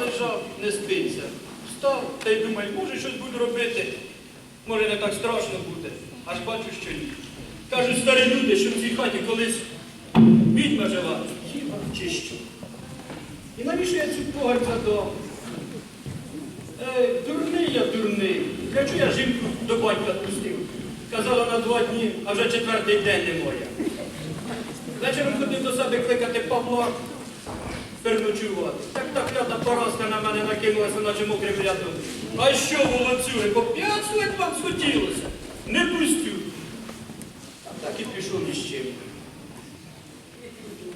Лежав, не спиться. Встав та й думаю, може щось буду робити. Може не так страшно буде. Аж бачу, що ні. Кажуть старі люди, що в цій хаті колись відьма жила, Діва чи що. І навіщо я цю погань задав? Е, дурний я дурний. Для чого я жінку до батька пустив? Казала на два дні, а вже четвертий день не моя. Вечором ходив до себе кликати Павла переночувати. Так та клята поразка на мене накинулася, наче мокрим рядом. А що, волоцюги, по п'ять слик вам схотілося? Не пустю. А Так і пішов ні з чим.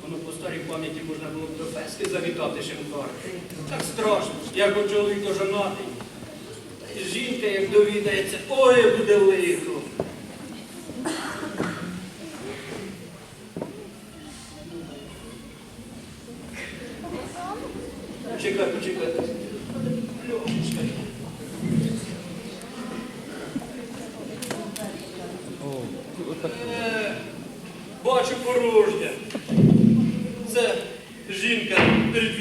Воно по старій пам'яті можна було б до фески завітати Шимкар. Так страшно, як у чоловіка жонатий. Жінка, як довідається, ой, буде лихо. Чекай, почекай. Льошечка. Е, Бачу порожня. Це жінка перед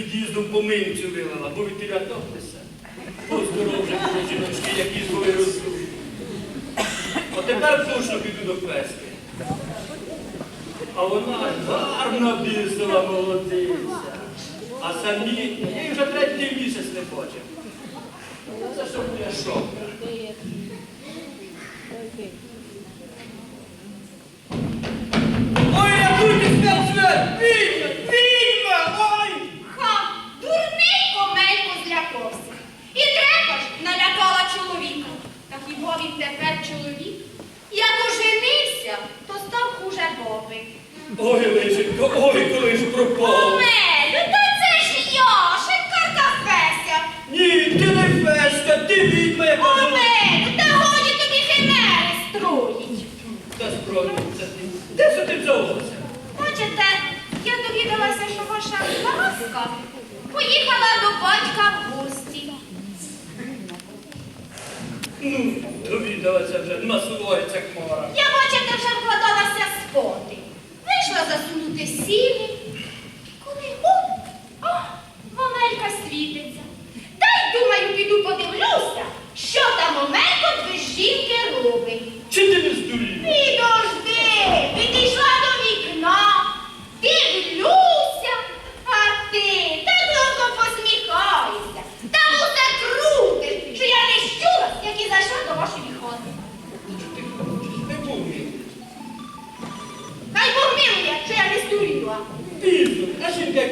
поминцю вилила, бо від тіля топлися. Поздоровжі було жіночки, які свої розумні. От тепер точно піду до пески. А вона гарна бісила молодиця. А самі я вже третій місяць не бачив. Це що буде шок. Ой, рятуйтесь, Мелчвет! Відьма! Відьма! Ой! Ха, дурний Омелько злякався. І треба ж налякала чоловіка. Та хіба він тепер чоловік? Як оженився, то став хуже боби. Ой, лишенько, ой, коли ж пропав. Омелю, та це ж я, шикарка Феся. Ні, ти не феска, ти відьма, яка жила. Омелю, та годі тобі химери строїть. Та справді, це ти. Де це ти взялося? Бачите, я довідалася, що ваша ласка поїхала до батька в гості. Ну, довідалася вже, насувається хмара. Я, бачите, вже вкладалася спати. Вийшла засунути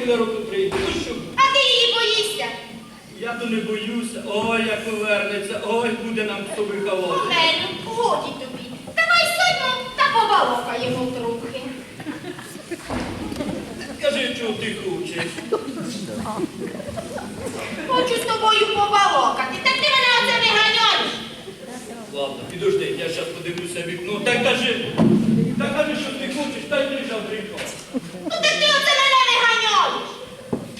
року прийде, ну що? А ти її боїшся. Я то не боюся, ой, як повернеться, ой, буде нам собі тобою холодно. Омелю, годі тобі. Давай сьогодні та побалакаємо трохи. Скажи, чого ти хочеш? Хочу з тобою побалакати. Так ти мене оце виганяєш. Ладно, підожди, я зараз подивлюся в вікно. Так кажи, так кажи, що ти хочеш, та й лежав дріко. Ну так ти оце мене виганяєш.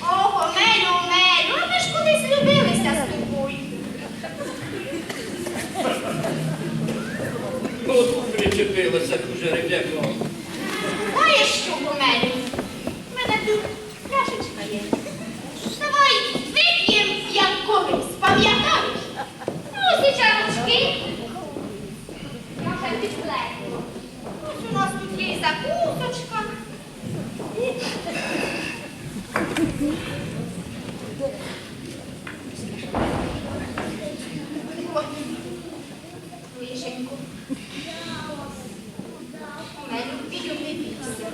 Ох, Омелю, Омелю, а ми ж кудись любилися з тобою. От причепилася уже ребята. Знаєш що, Омелю? В мене тут пляшечка є. Давай вип'єм, як колись, пам'ятаєш? Ну, ось і чарочки. Я вже підплетила. Ось у нас тут є і закусочка. От, Лишенько. Омелю, піду не бійся.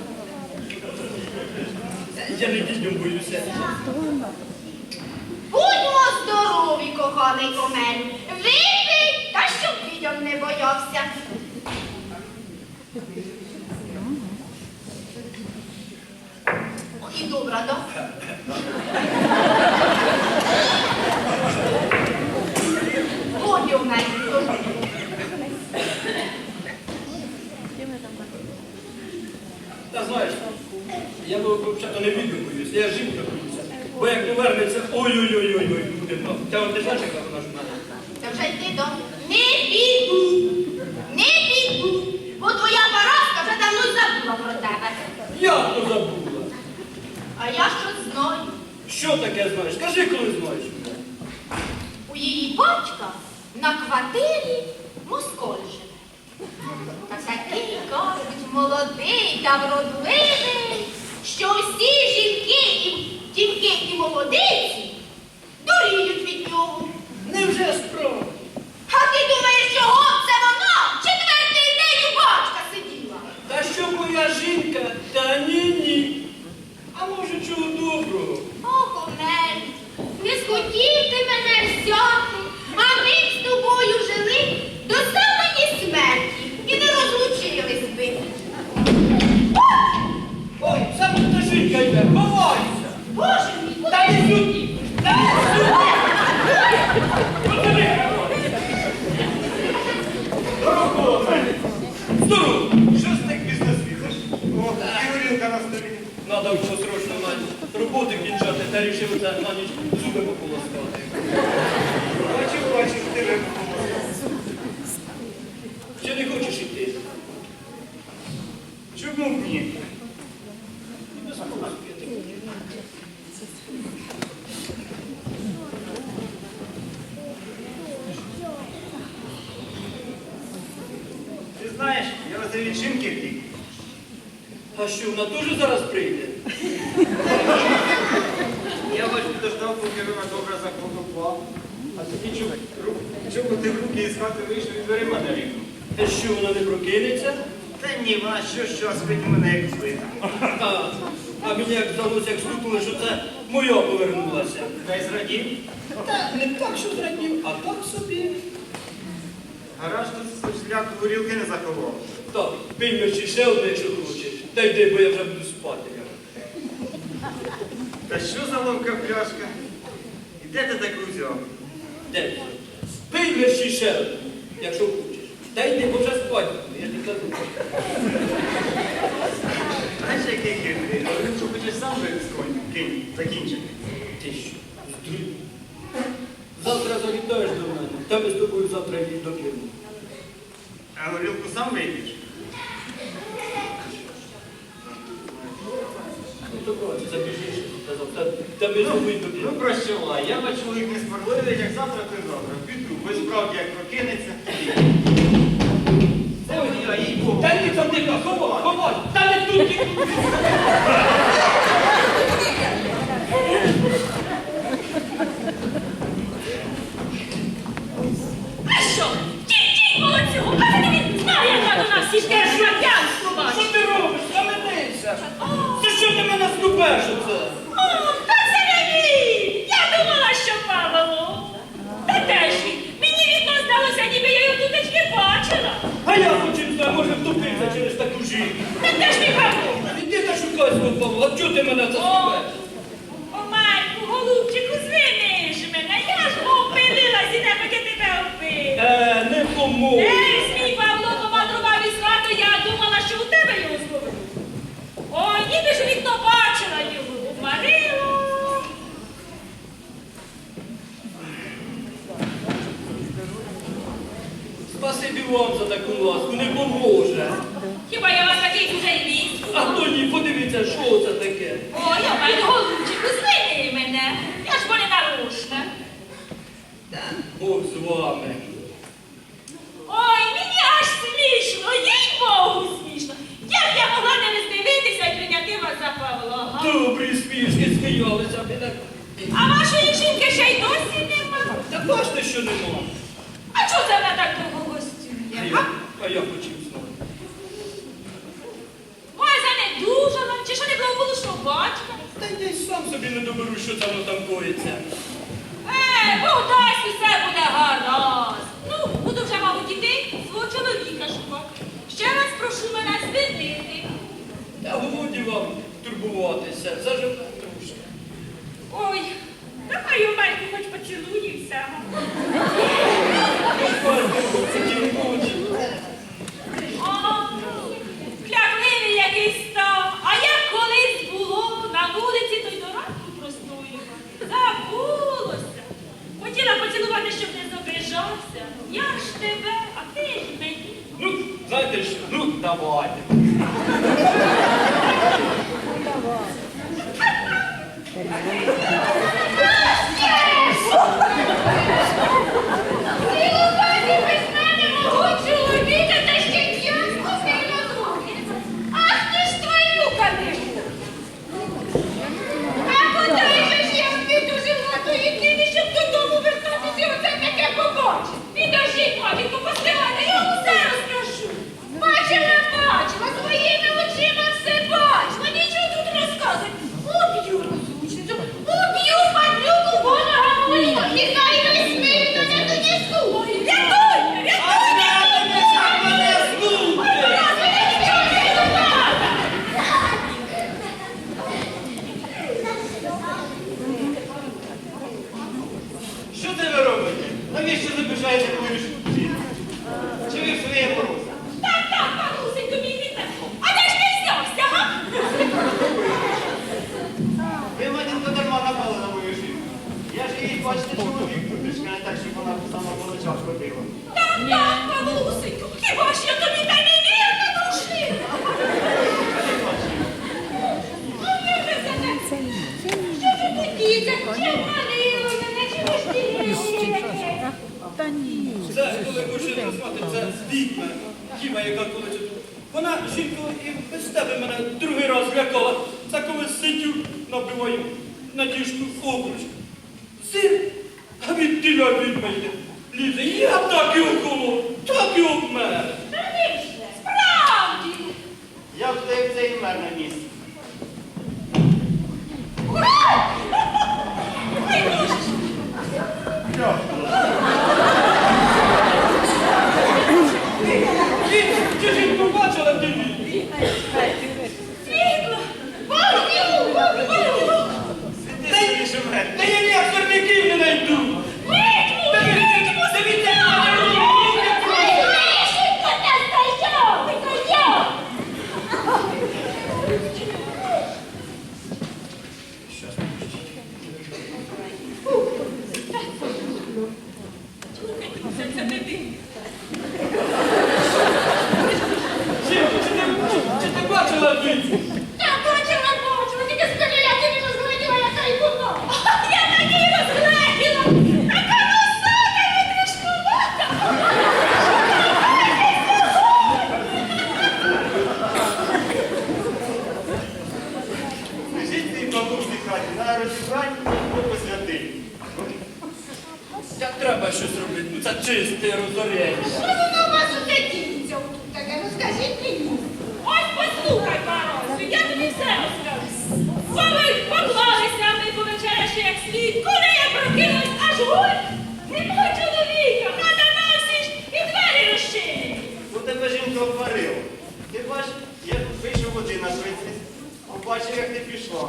Я не дітям боюся. Будьмо здорові, коханий комель. Випий, та щоб відьом не боявся. І добра, да? Годі в мене. Та знаєш, я би взагалі не відьми боюся, я боюся. Бо як повернеться, ой-ой-ой-ой, буде там. Та от ти знаєш, яка вона ж в мене? Та вже йди до. Не піду. Не піду. Бо твоя поразка вже давно забула про тебе. Як то забула? А я щось знаю. Що таке знаєш? Скажи, коли знаєш. У її батька на квартирі москаль живе. Та такий, кажуть, молодий та вродливий, що всі жінки і тільки і молодиці дуріють від нього. Невже справді? А ти думаєш, чого це вона четвертий день у батька сиділа? Та що моя жінка? Та ні, ні. А може чого доброго? Ох, Омель, не схотів ти мене взяти, а ми з тобою жили до самої смерті і не розлучились би. Ой, саме та жінка йде, ховайся! Боже мій, куди Та не ти? сюди! Та не сюди! Подиви! Здорово! Що з тих бізнес візиш? О, і горілка на столі. Надо було срочно на роботи кінчати та рішив це на ніч зуби пополоскати. Бачив, бачив, ти випадку. Чи не хочеш іти? Чому б ні? Ти знаєш, я оце від жінки втік. А що, вона теж зараз прийде? Я бачу, підождав, поки вона добре заколупав. А тоді чому ти в руки із хати вийшов і дверима не рівно. Та що, вона не прокинеться? Та ні, вона що, що, спить у мене як збита. А, а мені як здалося, як стукнули, що це моя повернулася. Та й зрадів. Та не так, що зрадів, а так собі. Гараж тут шляху горілки не заховав. Так, пий мерчі ще одне, якщо хочеш. Та йди, бо я вже буду спати. Та що за ловка пляшка? І де ти таку взяв? Де? Пий мерчі ще одне, якщо хочеш. Та йди, бо вже спати я тобі кажу. Знаєш, який хитрий? Якщо хочеш сам випис конь, кинь, закінчити. Ти що? Завтра завітаєш до мене, та ми з тобою завтра її докину. А горілку сам вип'єш? Ну, то коротше, забіжиш, та завтра, та ми з тобою Ну, прощавай, я бачу, чоловік не спорливий, як завтра, й завтра. Піду, без справді, як прокинеться. Це Ой, я їй Богу. Та ні, там не ховай, ховай, та не тут, ні тут. Іди та шукай свого Павла, а чого ти мене це О, знупеш? о, Марку, голубчику, звини ж мене. Я ж опилилась і не поки тебе вбив. Е, не помогу. Ей, свій Павло помадрував із хати, я думала, що у тебе його зловив. Ой, ніби ж вікно бачила його, обмарила. Спасибі вам за таку ласку, не поможе. Хіба я вас такий дуже й ліс? А то ні, подивіться, що це таке. Ой, о, мене голубчику, звини мене. Я ж бо не нарушна. Бог з вами. Ой, мені аж смішно, їй Богу смішно. Як я могла не роздивитися і прийняти вас за Павла? га? Добрі смішки сміялися. так. А вашої жінки ще й досі нема. Та бачите, що нема. А чого це вона так довго гостює? я, а я хотів знати. Ой, занедужала, чи що не благополучного батька? Та я й сам собі не доберу, що там там коїться. Е, Бог дасть, усе буде гаразд. Ну, буду вже, мабуть, іти свого чоловіка шукати. Ще раз прошу мене звільнити. Та годі вам турбуватися, заживе трошки. Ой, давай у мене хоч поцілуємося. О, клякливий який став. А як колись було на вулиці, то й до ранку простоював. Забулося. Хотіла поцілувати, щоб не забижався. Я ж тебе, а ти ж мені. Ну, знаєте ж, Ну, давайте. Ти лукаві без мене мого чоловіка та ще дядьку сильно друге. Ах ти ж твою кадику! А подай же ж я не дожила до єдини, щоб додому вертатися оце таке побачити. Підожди, матінко, постривайте, я усе розкажу. Бачила, бачила, своїми очима все бачила. Нічого тут розказуй. Уб'ю розлучницю, уб'ю падлюку божого моліва. І хай весь мир мене тоді слухає. Рятуйте, А рятуйте! я тобі мене слухай! Мене нічого не думає. Що це ви робите? Навіщо забіжаєте, коли ви жити? Чи ви в своєму розумі? Так, так, панусенько, мій вітер. А де ж ти взявся, га? Ви, матінко, дарма напали на мою жінку. Я ж її, бачите, чоловік не так, щоб вона сама по ночах ходила. Так, так, Павлусенько, хіба ж я тобі та не вірна дружина? Ну, не вже за це. Що ви тоді? Це чи обманили мене, чи ви ж ділили? Це, коли хочете назвати, це відьма, Діма, яка коли. Вона, жінко, і без тебе мене другий раз лякала. Це коли сидю, набиваю на діжку обруч. Сир, а від тіля відьма йде. Лізе, я так і около, так і обмер. Справді. Я б стояв цей мер на місці. Ой, Боже ж. Ні, чи жінку бачила ти відьму? Світло. Вогню, вогню! Світи собі шумер. Та я ніяк сорняків не найду. Витьму, Та ви- витьму, та ви- Лишенько та стояв, стояв! Це, це не ти. Жінко, чи ти, чи ти бачила відьму? Та бачила, бачила, тільки скажи, я тобі розгляділа, яка й була. Я на ній розгледіла. Така висока, витрушкувата. Лежіть цій бабусі хаті, на розібрань, Бог посвятий. Як треба щось робити? Ну це чисте розорення. Що воно у вас усе діється отут таке? Ну скажіть мені. Ось послухай, Парасю, я тобі все розкажу. Коли поклалися ми повечеряши як слід, коли я прокинулась, аж ой, нема чоловіка, хата носиш і двері розчинені. У тебе жінка обварила. Ти бач, я вийшов один на швидкість, побачив, як ти пішла.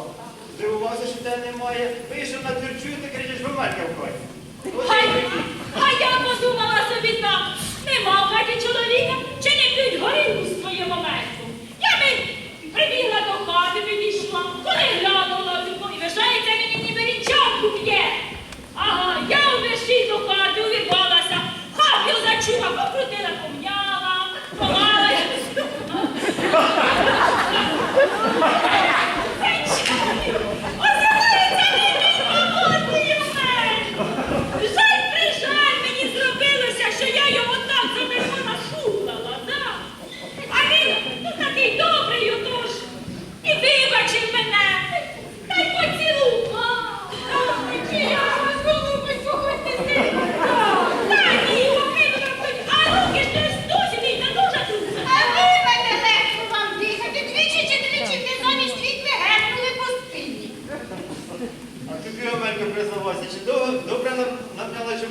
Здивувався, що тебе немає. Вийшов на тверчу, і ти кричиш, громадка в хаті.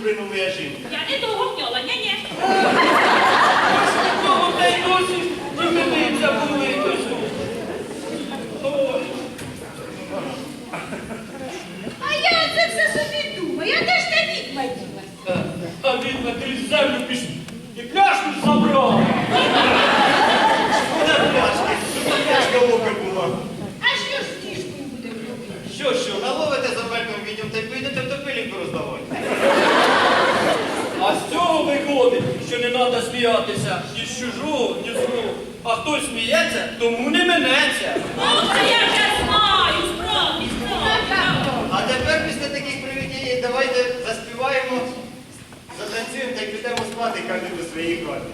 Намняла моя жінка? Я не того вняла, ні-ні. Кому та й досі імениться були досі. А я це все собі думаю. Я теж не відьма ділась. Е, А відьма крізь землю пішла і пляшку забрала. Вона пляшки, щоб пляшка ока була. сміятися ні з чужого, ні з кого. А хто сміється, тому не минеться. Ох, це як знаю, справді, справді. А тепер після таких привітєнь давайте заспіваємо, затанцюємо та й підемо спати, кожен до своїх хати.